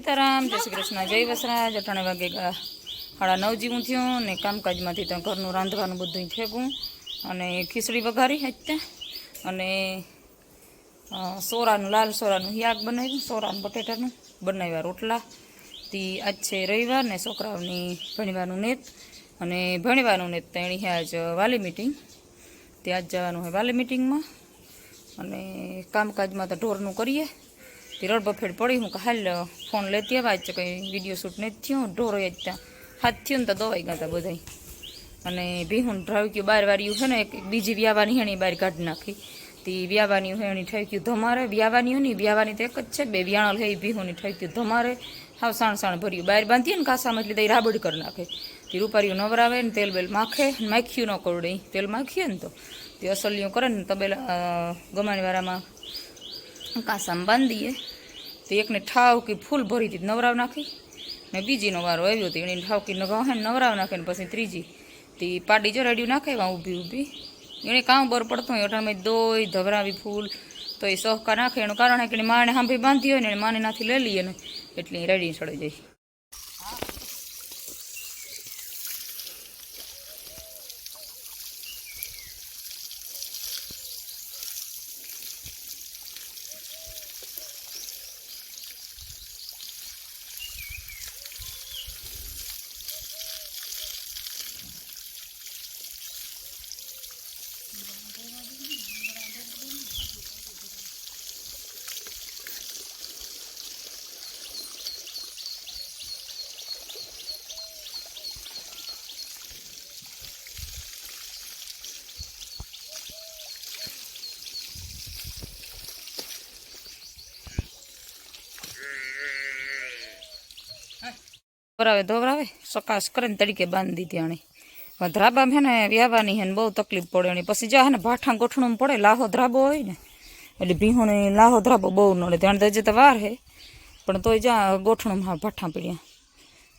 સીતારામ, જય શ્રી કૃષ્ણ, જય વસરાજ. અઠાણે વાગે સાડા નવ જેવું થયું ને કામકાજમાંથી તો ઘરનું રાંધવાનું બધું ફેંકું અને ખીચડી વઘારી હતી અને સોરાનું, લાલ સોરાનું યાગ બનાવ્યું, સોરાનું બટેટાનું બનાવ્યા રોટલા. તી આજ છે રવિવાર ને છોકરાઓની ભણવાનું નેત અને ભણવાનું નેત તેણી આજ વાલી મિટિંગ. તે આજ જવાનું હોય વાલી મિટિંગમાં અને કામકાજમાં તો ઢોરનું કરીએ. રડ બફેડ પડી. હું કે હાલ ફોન લેતી આવ્યા છે કંઈ વીડિયો શૂટ નથી થયો. ઢોરો જ ત્યાં હાથ થયું ને તો દવાઈ ગયા હતા બધાય. અને ભીહું ઠાવક્યું બાર વાર્યું છે ને, એક બીજી વ્યાવાની હેણી બહાર કાઢી નાખી. તે વ્યાવાની હેણી ઠાવક્યું ધમારે. વ્યાવાની ની વ્યાવાની તો એક જ છે. બે વ્યાણલ હે ભીહુની ઠાવક્યું ધમારે. હાવ સાણ સાણ ભર્યું. બહાર બાંધીએ ને કાસામાં એટલે તે રાબડ કરી નાખે. તે રૂપારીઓ નવરાવે ને, તેલ બેલ માખે માખ્યું ન કરડે. તેલ માખીએ ને તો તે અસલીઓ કરે ને, તબેલા ગમાણીવાળામાં કાસામાં બાંધીએ. તો એકને ઠાવકી ફૂલ ભરી હતી નવરાવ નાખી. ને બીજીનો વારો આવ્યો હતો એની ઠાવકી નગાવ હે નવરાવ નાખે ને પછી ત્રીજી. તે પાડી જો રેડિયું નાખે, એમાં ઊભી ઊભી. એને કામ બર પડતો હોય અટાણમાં દોઈ ધવરાવી ફૂલ. તો એ સહકાર નાખે, એનું કારણ કે માને સાંભળી બાંધી હોય ને માને નાથી લઈ લઈએ ને, એટલે રેડી ચડી જાય. ધોવરાવે ધોવરાવે સકાશ કરે ને તડીકે બાંધી દીધી આણે. પણ ધ્રાબામાં હે ને વ્યાવાની હે ને બહુ તકલીફ પડે એની પછી જા હે ને ભાઠા ગોઠણું પડે, લાહો ધ્રાબો હોય ને. એટલે ભીહોને લાહો ધ્રાબો બહુ નડે. ત્યાં દજે તો વાર હે. પણ તોય જા ગોઠણું ભાઠા પીડ્યા.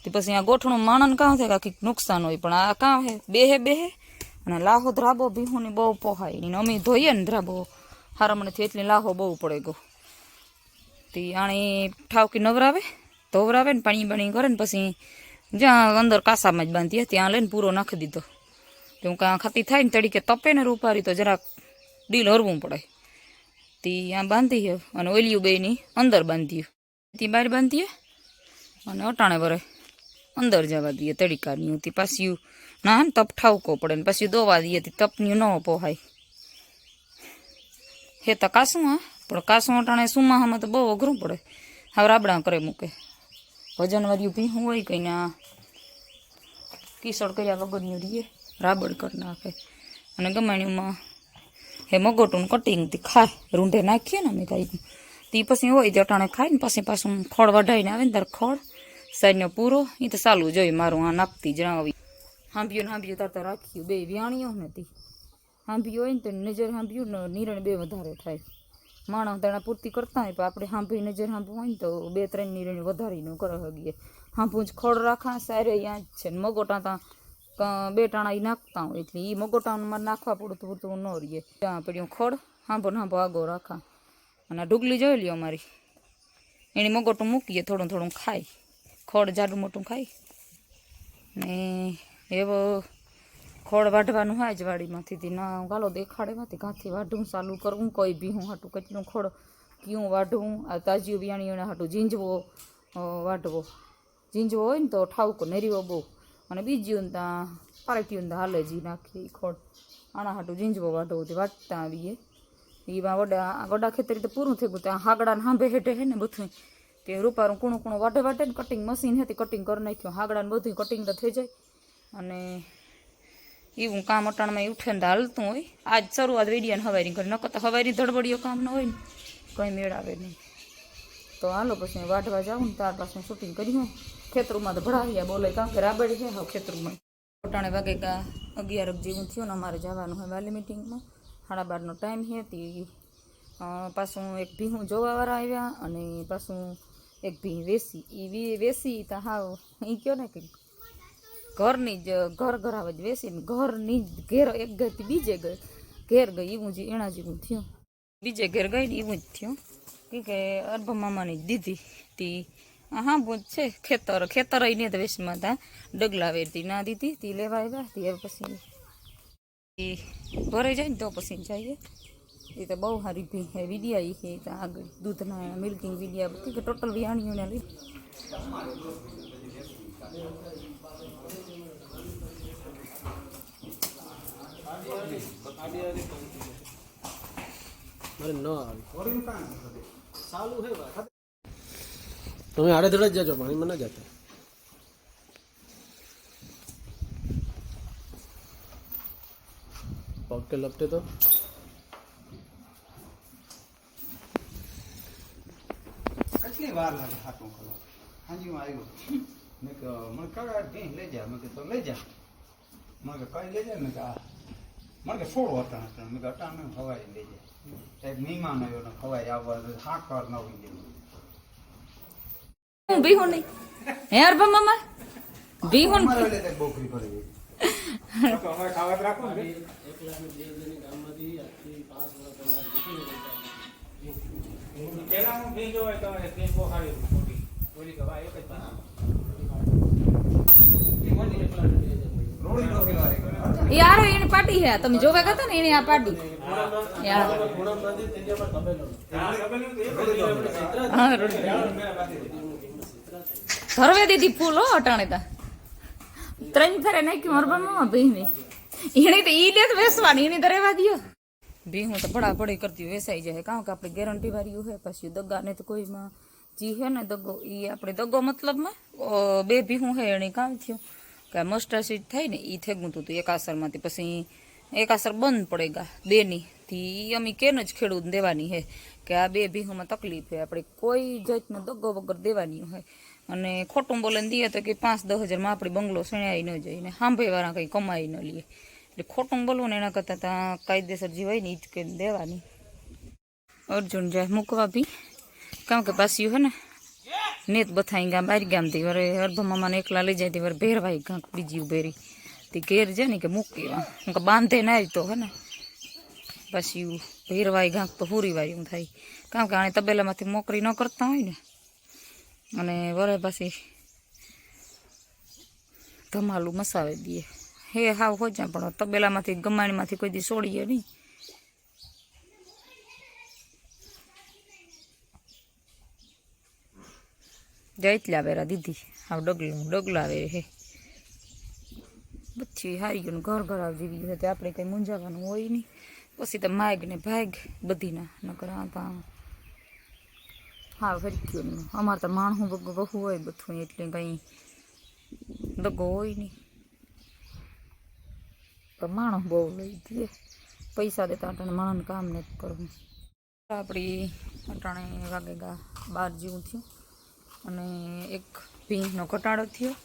તે પછી આ ગોઠણું માણસ કાં થાય કાંઈક નુકસાન હોય. પણ આ કાં હે? બેહે બેહે અને લાહો ધ્રાબો ભીહોની બહુ પોહાય. ને અમે ધોઈએ ને ધ્રાબો. હારમણેથી એટલી લાહો બહુ પડે ગયો તે આણી ઠાવકી નવરાવે. ધોવરાવે ને પાણી બાણી કરે ને પછી જ્યાં અંદર કાસામાં જ બાંધીએ ત્યાં લઈને પૂરો નાખી દીધો. હું કાં ખાતી થાય ને તડીકે તપે ને રૂપારી તો જરાક ડીલ હરવું પડે. તે બાંધી બાંધીએ અને ઓલિયું બેની અંદર બાંધીએ તે બહાર બાંધીએ અને અટાણે ભરે અંદર જવા દઈએ તડીકાની. તે પાછી ના ને તપ ઠાવકો પડે ને પછી દોવા દઈએ તે તપની ન પોહાય. હે તો કાસું હા, પણ કાસું અટાણે સુમાહામાં તો બહુ અઘરું પડે. હવે રાબડા કરે મૂકે. વજન વાળ્યું ભીહું હોય કંઈ આ કિસળ કર્યા વગરનું રીએ, રાબડ કરી નાખે. અને ગમાણીમાં હે મગોટું કટિંગથી ખાય, રૂંઢે નાખીએ ને અમે કાંઈ તે પછી હોય તે અટાણે ખાય ને પછી પાછું ખોળ વઢાઈને આવે ને તાર ખોળ સાઈડનો પૂરો એ તો ચાલુ જોઈએ મારું આ નાખતી જણાવી. હાંભ્યું ને હાંભ્યું તાર તો રાખ્યું બે વ્યાણીઓ નથી હાંભ્યું હોય ને તો નજર હાંભ્યું ને નિરણ બે વધારે થાય. માણસ દાણા પૂર્તિ કરતા હોય, પણ આપણે હાંભી નજર હાંભવું હોય ને તો બે ત્રણ નિરણ વધારીને કરે હગીએ. હાંભું જ ખોળ રાખા સારે ત્યાં જ છે ને મગોટા ત્યાં બે ટાણા ઈ નાખતા હોય એટલે એ મગોટામાં નાખવા પડતું પૂરતું ન રહીએ ત્યાં પડ્યું ખોળ હાંભો હાંભો આગો રાખા. અને ઢુગલી જોઈ લ્યો અમારી. એની મગોટું મૂકીએ, થોડું થોડું ખાય ખોળ જાડું મોટું ખાય ને એવો ખોળ વાઢવાનું હોય વાડીમાંથી ના ગાલો દેખાડેમાંથી ઘાથી વાઢું ચાલુ કરવું કોઈ બી હું હાટું કેટલું ખોળ કયું વાઢવું આ તાજી બિયાણીઓને હાટું ઝીંઝવો વાઢવો. ઝીંઝવો હોય ને તો ઠાવકો, નેરીવો બહુ. અને બીજું ત્યાં પાર્ટીઓ ને હાલે જી નાખી ખોળ. આના હાટું ઝીંઝવો વાઢવો તે વાટતા આવીએ. એમાં વડા વડા ખેતરી તો પૂરું થઈ ગયું, ત્યાં હાગડાને હાંભે હેઠે હે ને બધું તે રૂપારું કૂણું કૂણું વાઢે વાઢે ને કટિંગ મશીન હતી કટિંગ કરી નાખ્યું હાગડાને બધું કટિંગ તો થઈ જાય. અને એવું કામ અટાણમાં ઉઠે ને હાલતું હોય. આજ શરૂઆત વેડિયા ને હવારી કરી, નકર તો હવારી ધડબડીઓ કામ ન હોય ને. કંઈ મેળાવે નહીં. તો હાલો પછી વાઢવા જાઉં ને ત્યાર પાછું શૂટિંગ કર્યું ખેતરમાં તો ભરાવ્યા બોલે કારણ કે રાબડી છે હા ખેતરમાં. અટાણે વાગે કા અગિયાર જેવું થયું ને અમારે જવાનું હોય વાલી મિટિંગમાં સાડા બારનો ટાઈમ છે તે. પાછું એક ભીહું જોવાવાળા આવ્યા અને પાછું એક ભી વેસી. એ વેસી તો હાવ એ કયો ને કે ઘરની જ, ઘર ઘર આવે જ વેસીને ઘરની જ ઘેર એક ઘરથી બીજે ગઈ ઘેર ગઈ એવું જ એના જેવું થયું. બીજે ઘેર ગઈ ને એવું જ થયું. કેમ કે અરભા મામાની જ દીધી તી. હા બોજ છે, ખેતર ખેતર આઈને તો વેશમાં તા. ડગલા વેરતી ના દીધી, તી લેવા આવ્યા, તી હવે પછી ઈ ભરાઈ જાય ને તો પછી જઈએ. એ તો બહુ સારી ભી હે વિડિયા ઈ છે તો આગળ, દૂધના મિલ્કિંગ વિડિયા બધી કે ટોટલ વિહાણીઓને લઈ મારે ન આવી ચાલુ હે તમે આડે ધડે જ જજો પાણીમાં ના જતા. પગ લપટે તો? કેટલી વાર લાગે હાથમાં ખોલવા? હાજી હું આવ્યો. મેં કહ્યું મને કડા લઈ જા. મેં તો લઈ જા. મને કઈ લઈ જા? મેં કે આ મને કે છોડો હતા હતા મેં અટાણે ખવાઈ લઈ જાય. સાહેબ મહેમાન આવ્યો ને ખવાય આવવા હાથ ન હોય ગયું હું બીહું નહીં. હે અરબા મામા બીહું બોકરી પડી અમારે ખાવા જ રાખો ને. પેલા હું ભેં જોવાય તમારે ભેં બહુ સારી મોટી ઓલી કે ભાઈ એક જ પાસ રોડી ડોકી વાળી યાર પાર્ટી હે તમે જોવે હતા ને એને આ પાર્ટી હા. ધરવે દીધી ફૂલ હો અટાણે તા. ત્રણ ફેરે નાખ્યું મારા મામા ભીની એને તો ઈ દે વેસવાની એની તો રહેવા ભી ભીહું તો પડા પડી કરતી વેસાઈ જાય. કારણ કે આપણે ગેરંટી વાળી હોય પછી દગા ને તો કોઈમાં જી હે ને દગો ઈ આપણે દગો મતલબમાં અ, બે ભીહું હે એને કામ થયું. કે મસ્ટર સીટ થાય ને એ થેગું હતું એક આસરમાંથી પછી એક આસર બંધ પડે ગા બેની થી અમે કેન જ ખેડૂત દેવાની હે કે આ બે ભીહુમાં તકલીફ હે, આપણે કોઈ જાતનો દગો વગર દેવાની હોય. અને ખોટું બોલે દઈએ તો કે પાંચ દસ હજારમાં આપણી બંગલો સણાઈ ન જાય ને સાંભળવાળા કંઈ કમાઈ ન લઈએ એટલે ખોટું બોલવું ને એના કરતાં ત્યાં કાયદેસર જે હોય ને એ જ કે દેવાની. અર્જુન જાય મૂકવા બી કારણ કે પાછી હે ને નેત બથાઈ ગામ બારી ગામથી વરે અર્ભ મામાને એકલા લઈ જાય વરે ભેરવાઈ કાંક બીજી ઉભેરી. તે ઘેર છે ને કે મૂકી હું બાંધે ના તો, હે ને. પછી ભેરવાઈ ગાંક તો હુરી વાર્યું થાય. કારણ કે આને તબેલામાંથી મોકરી ન કરતા હોય ને. અને વરે પછી ધમાલું મસાવી દઈએ હે હાવ હોય પણ તબેલામાંથી, ગમાણીમાંથી કોઈ દી છોડીએ નહીં. જઈતલા વેરા દીધી હાવ ડગલું ડગલા આવે હે બધી હારી ગયું ઘર ઘર આવી જેવી હોય તે આપણે કંઈ મૂંઝાવાનું હોય નહીં પછી તો માગ ને ભાગ બધીના નકર આ તા હા ફરી ગયું અમારે તો માણસું બહુ બહુ હોય બધું એટલે કંઈ દગો હોય નહીં તો માણસ બહુ લઈ દે પૈસા દેતા અટાણે માણસને કામ નથી કરવું આપણી અટાણે વાગે ગા બાર જેવું થયું અને એક ભીંનો ઘટાડો થયો.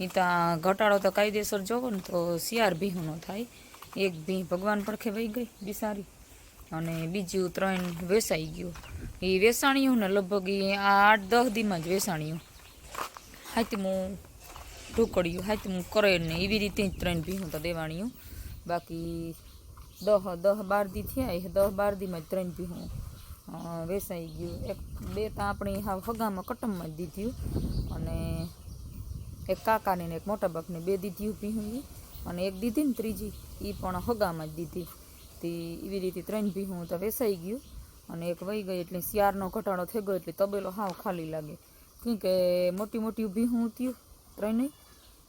એ ત્યાં ઘટાડો તો કાયદેસર જોવો ને તો શિયાર ભીંગનો થાય. એક ભીં ભગવાન પડખે વહી ગઈ બિસારી. અને બીજું ત્રણ વેસાઈ ગયું. એ વેસાણ્યું ને લગભગ એ આઠ દસ દીમાં જ વેસાણ્યું. હાથમું ઢોકળ્યું, હાથમું કરે ને એવી રીતે જ ત્રણ ભીહું તો દેવાણ્યું. બાકી દહ દહ બાર દી થયા, એ દહ બાર દીમાં જ ત્રણ ભીહું વેસાઈ ગયું. એક, બે તો આપણી હાવ હગામાં કટમમાં જ દીધ્યું અને એક કાકાની ને એક મોટા બાપની બે દીધી ભીહું અને એક દીધી ને ત્રીજી. એ પણ હગામાં જ દીધી તે એવી રીતે ત્રણ પીહું તો વેસાઈ ગયું અને એક વહી ગઈ એટલે શિયાળનો ઘટાડો થઈ ગયો એટલે તબેલો હાવ ખાલી લાગે. કેમ કે મોટી મોટી ભીહું ઉત્યું ત્રણેય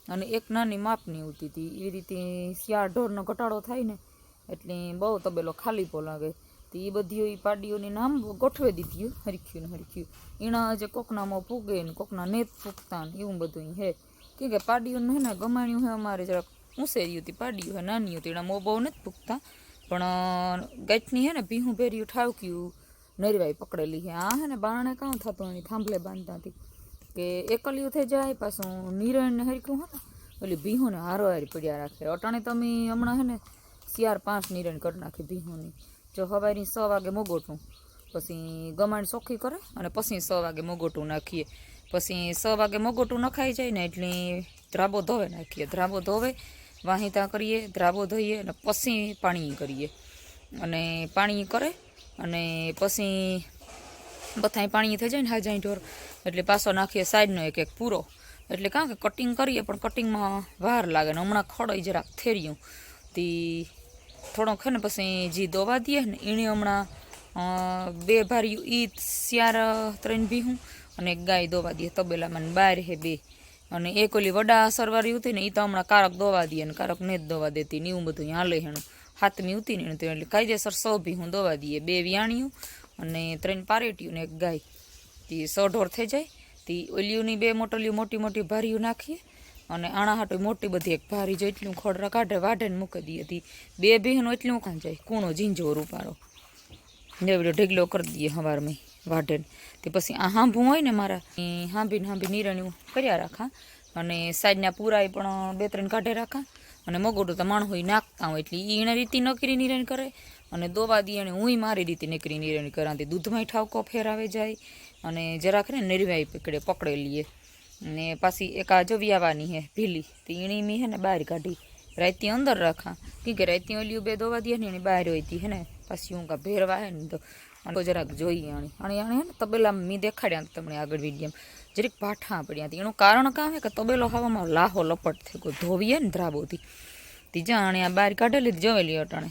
અને એક નાની માપની ઉતી હતી. એવી રીતે શિયાળ ઢોરનો ઘટાડો થાય ને એટલે બહુ તબેલો ખાલી પો લાગે. તો એ બધી એ પાડીઓની નામ ગોઠવી દીધી હરખ્યું ને હરખ્યું એના જે કોકનામાં પૂગે ને કોકના નેત પૂગતા ને એવું બધું હે કે કે પાડીઓનું હે ને ગમાણ્યું હે અમારે જરાક ઊંસેરી હતી પાડીયું હે નાની હતી એના મો બહુ નથી પૂગતા પણ ગાંઠની હે ને ભીહું ભેર્યું ઠાવક્યું નરવાઈ પકડેલી હે આ હે ને બારણે કાં થતું એની થાંભલે બાંધતા હતી કે એકલિયું થઈ જાય પાછું નિરણ ને હરખ્યું હોય ને ઓલી ભીહુંને હારો હારી પડ્યા રાખે અટાણે તમે હમણાં હે ને ચાર પાંચ નિરણ કરી નાખી ભીહુંની જો હવાઈની સો વાગે મોગોટું પછી ગમાણ ચોખ્ખી કરે અને પછી સો વાગે મોગોટું નાખીએ. પછી સો વાગે મોગોટું નખાઈ જાય ને એટલે ધ્રાબો ધોવે નાખીએ. ધ્રાબો ધોવે, વાહિતા કરીએ ધ્રાબો ધોઈએ અને પછી પાણી કરીએ. અને પાણી કરે અને પછી બધાય પાણી થઈ જાય ને હાજાઈ ઢોર, એટલે પાછો નાખીએ સાઈડનો એક એક પૂરો. એટલે કાં કે કટિંગ કરીએ, પણ કટિંગમાં વાર લાગે ને હમણાં ખડાઈ જરાક થેર્યું. તી થોડોક છે ને પછી જે દોવા દઈએ ને એણે હમણાં બે ભાર્યું ઈ સ્યાર ત્રણ ભીહું અને ગાય દોવા દઈએ, તબેલામાં બાર હે બે. અને એક ઓલી વડા સરવારી હતી ને એ તો હમણાં કારક દોવા દઈએ ને, કારક ને જ દોવા દેતી ને એવું બધું હાલે હેણું. હાથમી ઉતી ને તો એટલે કાયદેસર સો ભીહું દોવા દઈએ. બે વિયાણીયું અને ત્રણ પારેટીયું ને એક ગાય. તે સો ઢોર થઈ જાય. તે ઓલિયુંની બે મોટલીઓ મોટી મોટી ભારીઓ નાખીએ અને આણા હાટું મોટી બધી એક ભારી જો એટલું ખોડરા કાઢે, વાઢે મૂકી દઈએ હતી. બે બહેનો એટલું કાં જાય. કૂણો ઝીંઝો રૂપારો જેવડો ઢીગલો કરી દઈએ સવારમાં વાઢે તે પછી આ હાંભું હોય ને મારા હાંભીને હાંભી નિરણ્યું કર્યા રાખા. અને સાઈડના પૂરાય પણ બે ત્રણ કાઢે રાખા. અને મગોડું તો માણ હોય નાખતા હોય એટલે એ એના રીતે નકરી નિરણ કરે. અને દોવા દી અને હુંય મારી રીતે નકરી નિરણ કરાતી દૂધમાં ઠાવકો ફેરાવે જાય. અને જરાક ને નિર્વાય પકડે પકડે લઈએ ને પાછી એક આજો વ્યાવાની હે ભીલી, તો એણી મી હે ને બહાર કાઢી. રાતી અંદર રાખા. કેમ કે રાતી ઓલી બે દોવા દે ને એની બહાર હોય હે ને. પાછી હું કા ભેરવા હે ને તો અને જરાક જોઈએ આણી. અને આણે હે ને તબેલા મેં દેખાડ્યા તમને આગળ વિડીયમ જરીક પાઠા પડ્યા હતી એનું કારણ કાં હે કે તબેલો હવામાં લાહો લપટ થઈ ગયો. ધોવીએ ને ધ્રાબોથી ત્રીજા આણે આ બહાર કાઢેલી જોવેલી અટાણે.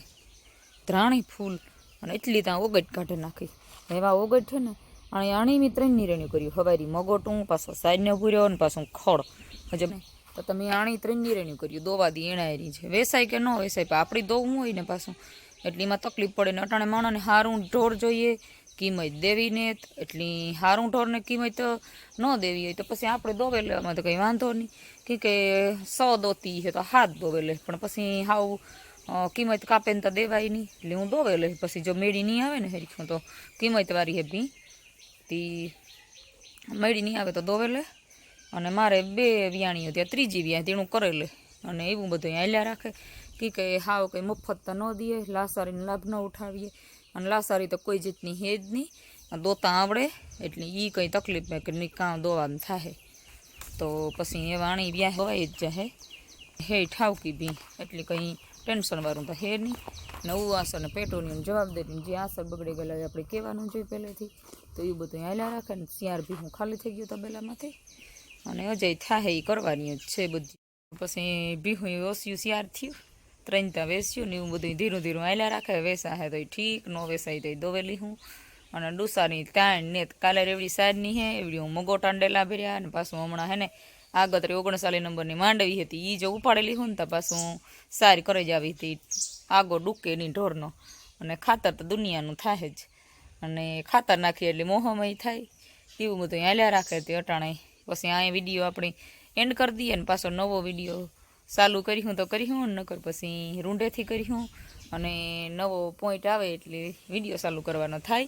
ધ્રાણી ફૂલ. અને એટલી ત્યાં ઓગટ કાઢી નાખી. એવા ઓગટ છે ને અને આણી મેં ત્રણ નિરણ્યું કર્યું. હવારી મગોટું, પાછો સાઈડને પૂર્યો અને પાછું ખોળ હજુ તો તમે આણી ત્રણ નિરણ્યું કર્યું. દોવા દી એણાયરી છે. વેસાય કે ન વેસાય, પણ આપણી દોવું હોય ને પાછું. એટલે એમાં તકલીફ પડે ને અટાણે માણસને હારું ઢોર જોઈએ, કિંમત દેવીને એટલી હારું ઢોરને કિંમત ન દેવી હોય તો પછી આપણે દોવે લેવામાં તો કંઈ વાંધો નહીં. કે સો દોતી છે તો હાથ દોવે લે પણ પછી હાવ કિંમત કાપે ને તો દેવાય નહીં. એટલે હું દોવે લે પછી જો મેળી નહીં આવે ને હરીખું તો કિંમત વાળી હે ભી. તી મળી નહીં આવે તો દોવે લે. અને મારે બે વ્યાણી ત્યાં ત્રીજી વ્યાણ તેણું કરે લે અને એવું બધું હાલ્યા રાખે. કે કંઈ હાવ કંઈ મફત તો ન દઈએ, લાસારીનો લાભ ન ઉઠાવીએ. અને લાસારી તો કોઈ જાતની હે જ નહીં. દોતા આવડે, એટલે એ કંઈ તકલીફ કે નહીં કાં દોવાનું થાય તો પછી એ વાણી વ્યાહ હોય જ જાય હે ઠાવકી બી એટલે કંઈ ટેન્શનવાળું તો હે નહીં. નવું આસર અને પેટ્રોલિયમ જવાબદારી જે આસર બગડી ગયેલા આપણે કહેવાનું જોઈએ પહેલેથી. તો એ બધું હાલ્યા રાખે ને શિયાર બી હું ખાલી થઈ ગયું તબેલામાંથી. અને અજય થાય એ કરવાની જ છે બધું. પછી ભીહું ઓસ્યું શિયાર થયું, ત્રણ ત્યાં વેસ્યું ને એવું બધું ધીરું ધીરું હાલ્યા રાખે. વેસા હે તો ઠીક, ન વેસાય તો દોવેલી હું. અને ડુસાની તાણ ને કાલે રેવડી સાજની હે, એવડી હું મગો ટાંડેલા ભર્યા અને પાછું હમણાં હે ને આગતરી ઓગણસાલી નંબરની માંડવી હતી એ જો ઉપાડેલી હું ને તો પાછું સારી કરી જ આવી હતી. આગો ડૂકે નહીં ઢોરનો. અને ખાતર તો દુનિયાનું થાય જ. અને ખાતર નાખીએ એટલે મોહમય થાય. એવું બધું હાલ્યા રાખે તે અટાણે. પછી આ વીડિયો આપણે એન્ડ કરી દઈએ ને પાછો નવો વીડિયો ચાલુ કર્યું તો કર્યું નકર પછી રૂંઢેથી કર્યું અને નવો પોઈન્ટ આવે એટલે વીડિયો ચાલુ કરવાનો થાય.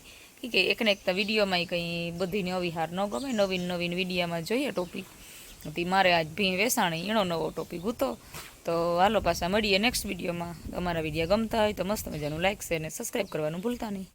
કે એકને એક તો વિડીયોમાં કંઈ બધીને અવિહાર ન ગમે. નવીન નવીન વિડીયામાં જોઈએ ટોપિક તે મારે આજ ભી વેસાણી, એનો નવો ટોપિક હતો. તો હાલો પાછા મળીએ નેક્સ્ટ વિડીયોમાં. અમારા વીડિયો ગમતા હોય તો મસ્ત મજાનું લાઇક શેર અને સબસ્ક્રાઈબ કરવાનું ભૂલતા નહીં.